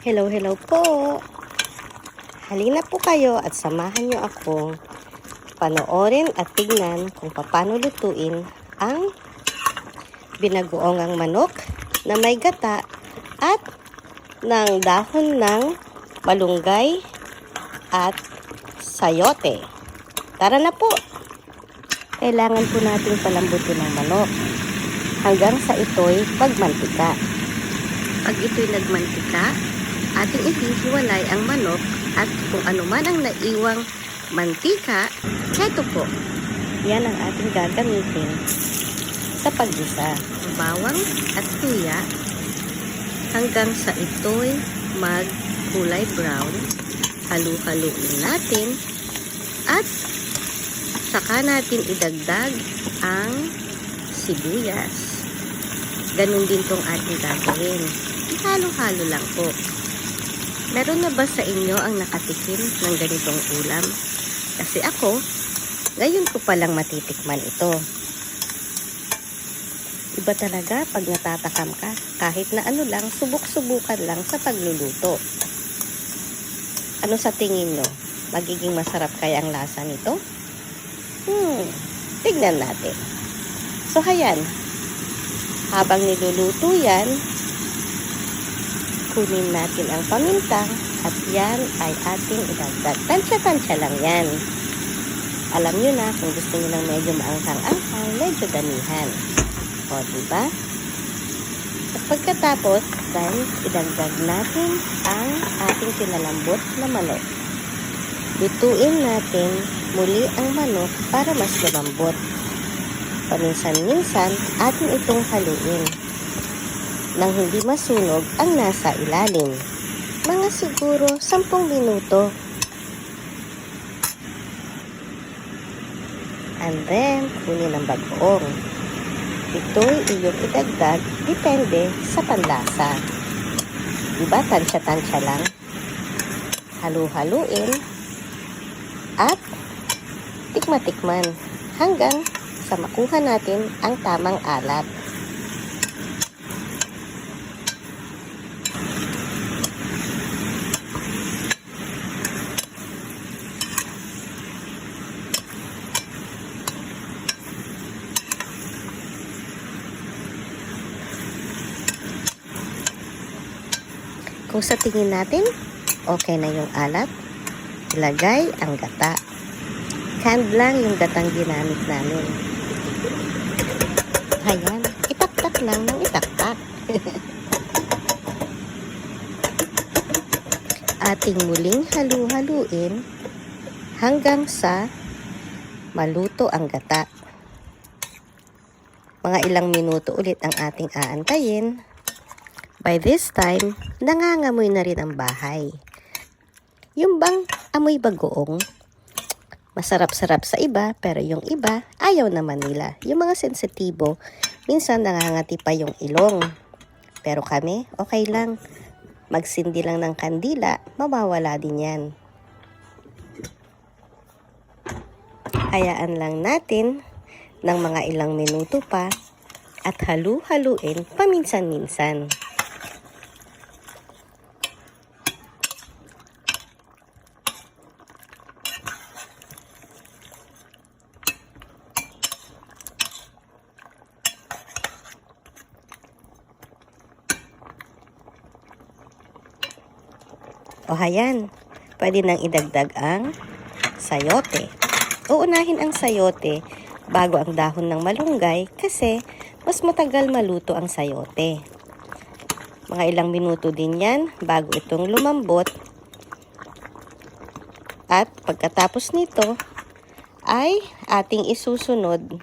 Hello, hello po. Halina po kayo at samahan niyo akong panoorin at tignan kung paano lutuin ang binagoongang manok na may gata at ng dahon ng malunggay at sayote. Tara na po! Kailangan po nating palambutin ng manok hanggang sa ito'y magmantika. Pag ito'y nagmantika, ating ihihiwalay ang manok at kung ano man ang naiwang mantika, heto po. Yan ang ating gagamitin sa paggisa. Bawang at tuya hanggang sa ito'y magkulay brown. Halu-haluin natin at saka natin idagdag ang sibuyas. Ganun din tong ating gagawin. Halo-halo lang po. Meron na ba sa inyo ang nakatikim ng ganitong ulam? Kasi ako, ngayon ko palang matitikman ito. Iba talaga pag natatakam ka, kahit na ano lang, subok-subukan lang sa pagluluto. Ano sa tingin nyo? Magiging masarap kaya ang lasa nito? Hmm, tignan natin. So, hayan. Habang niluluto yan, kunin natin ang paminta at yan ay ating idagdag. Tansya-tansya lang yan. Alam nyo na kung gusto nyo ng medyo maanghang-anghang, medyo damihan. O, diba? At pagkatapos, then, idagdag natin ang ating pinalambot na manok. Lutuin natin muli ang manok para mas lumambot. Paminsan-minsan, atin itong haluin nang hindi masunog ang nasa ilalim. Mga siguro 10 minuto. And then, kunin ang bagoong. Ito'y iyong idagdag depende sa panlasa. Diba, tansya-tansya lang. Halu-haluin at tikma-tikman hanggang sa makuha natin ang tamang alat. Kung sa tingin natin, okay na yung alat, ilagay ang gata. Canned lang yung gatang ginamit namin. Ayan, itaktak lang ng itaktak. Ating muling halu-haluin hanggang sa maluto ang gata. Mga ilang minuto ulit ang ating aantayin. By this time, nangangamoy na rin ang bahay. Yung bang amoy bagoong, masarap-sarap sa iba, pero yung iba, ayaw naman nila. Yung mga sensitibo, minsan nangangati pa yung ilong. Pero kami, okay lang. Magsindi lang ng kandila, mawawala din yan. Hayaan lang natin ng mga ilang minuto pa at halu-haluin paminsan-minsan. O hayan, pwede nang idagdag ang sayote. Uunahin ang sayote bago ang dahon ng malunggay kasi mas matagal maluto ang sayote. Mga ilang minuto din yan bago itong lumambot. At pagkatapos nito ay ating isusunod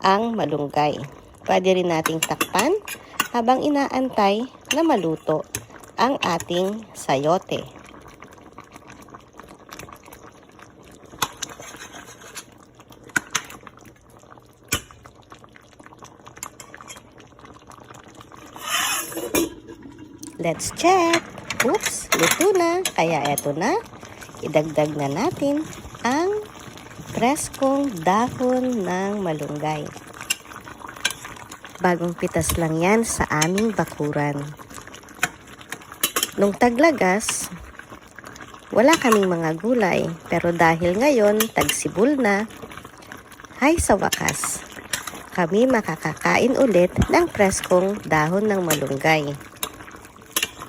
ang malunggay. Pwede rin nating takpan habang inaantay na maluto ang ating sayote. Let's check. Oops, luto na. Kaya eto na. Idagdag na natin ang preskong dahon ng malunggay. Bagong pitas lang yan sa aming bakuran. Nung taglagas, wala kaming mga gulay. Pero dahil ngayon, tagsibol na, ay sa wakas, kami makakakain ulit ng preskong dahon ng malunggay.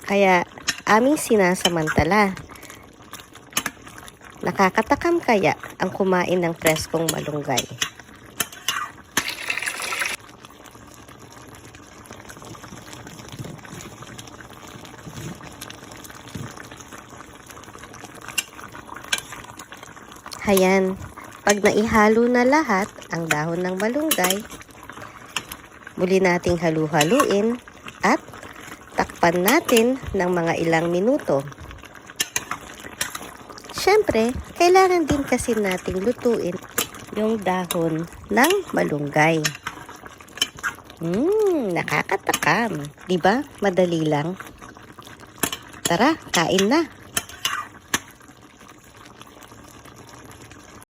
Kaya aming sinasamantala. Nakakatakam kaya ang kumain ng preskong malunggay. Hayan, pag naihalo na lahat ang dahon ng malunggay, muli nating halu-haluin at takpan natin ng mga ilang minuto. Siyempre, kailangan din kasi nating lutuin yung dahon ng malunggay. Mmm, nakakatakam. Ba? Madali lang. Tara, kain na.